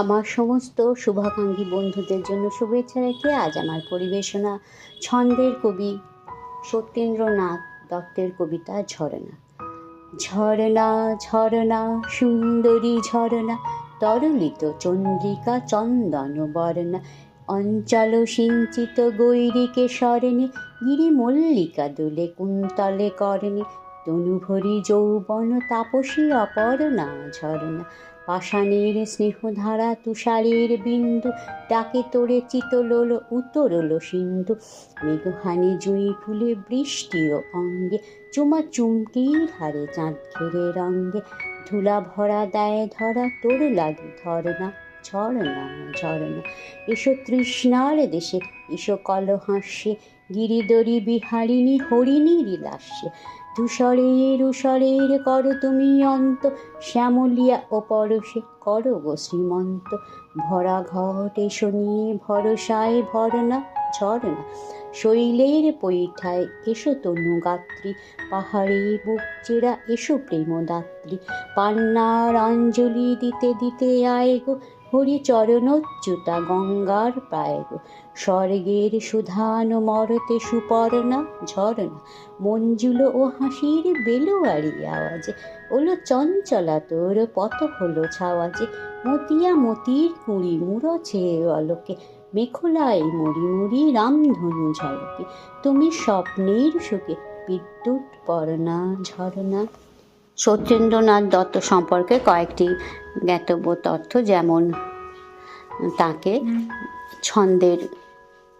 আমার সমস্ত শুভাকাঙ্ক্ষী বন্ধুদের জন্য শুভেচ্ছা রেখে আজ আমার পরিবেশনা ছন্দের কবি সত্যেন্দ্রনাথ দত্তের কবিতা ঝরনা। ঝরনা ঝরনা, সুন্দরী ঝরনা, তরলিত চন্দ্রিকা চন্দন বর্ণা। অঞ্চল সিঞ্চিত গৈরিকে স্মরণে গিরি মল্লিকা দুলে কুন্তলে করণে তনুভরি যৌবন তাপসী অপর্ণা ঝরনা। পাষাণের স্নেহধারা তুষারের বিন্দু, ডাকে তোরে চিতলোল, উতরল সিন্ধু। মেঘহানি জুঁই ফুলে বৃষ্টিও অঙ্গে, চুমা চুমকির ধারে চাঁদ ঘেরে রঙ্গে। ধুলা ভরা দেয় ধরা তোর লাগে ধরনা ঝরনা ঝরনা এসো তৃষ্ণার দেশে, এসো কল হাস্যে গিরিদরি বিহারিণী, হরিণীর লাস্যে ধূসরের উষরের কর তুমি অন্ত, শ্যামলিয়া ও পরশে করো গো শ্রীমন্ত। ভরা ঘট এসো নিয়ে, ভরসায় ভরনা, ঝরনা। শৈলের পৈঠায় এসো তনু গাত্রী, পাহাড়ে বুক চেরা এসো প্রেমদাত্রী। পান্নার অঞ্জলি দিতে দিতে আয় গো হরি চরণচ্যুতা গঙ্গার পায় স্বর্গের সুধান মরতে সুপর্ণা ঝরনা মঞ্জুল ও হাসির বেলোয়ারি আওয়াজে, ওলো চঞ্চলা তোর পত হলো ছাওয়াজে, মতিয়া মতির কুড়ি মুড়ছে অলোকে মেখলায় মুড়ি মুড়ি রামধনু ঝলকে, তুমি স্বপ্নের সুখে বিদ্যুৎ পড়না ঝরনা সত্যেন্দ্রনাথ দত্ত সম্পর্কে কয়েকটি জ্ঞাতব্য তথ্য, যেমন তাকে ছন্দের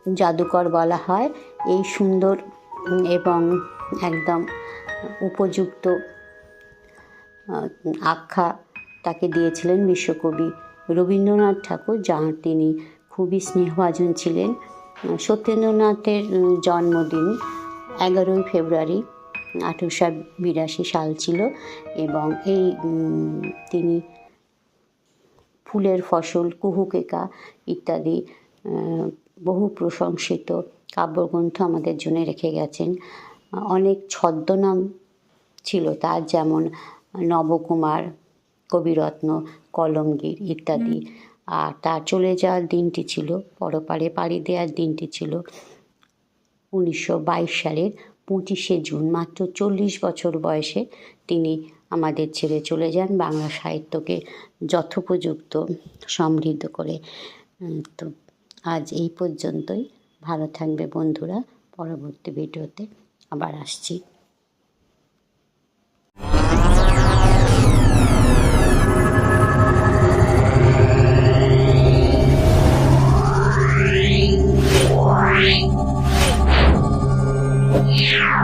জাদুকর বলা হয়। এই সুন্দর এবং একদম উপযুক্ত আখ্যা তাকে দিয়েছিলেন বিশ্বকবি রবীন্দ্রনাথ ঠাকুর, যার তিনি খুবই স্নেহভাজন ছিলেন। সত্যেন্দ্রনাথের জন্মদিন এগারোই ফেব্রুয়ারি আঠেরোশো বিরাশি সাল ছিল এবং এই তিনি ফুলের ফসল কুহুকেকা ইত্যাদি বহু প্রশংসিত কাব্যগ্রন্থ আমাদের জন্য রেখে গেছেন। অনেক ছদ্মনাম ছিল তার যেমন নবকুমার কবিরত্ন কলমগীর ইত্যাদি। আর তার চলে যাওয়ার দিনটি ছিল পরপারে পাড়ি দেওয়ার দিনটি ছিল উনিশশো বাইশ সালের পঁচিশে জুন, মাত্র চল্লিশ বছর বয়সে তিনি আমাদের ছেড়ে চলে যান বাংলা সাহিত্যকে যথোপযুক্ত সমৃদ্ধ করে। তো আজ এই পর্যন্তই। ভালো থাকবে বন্ধুরা। পরবর্তী ভিডিওতে আবার আসছি। Yeah.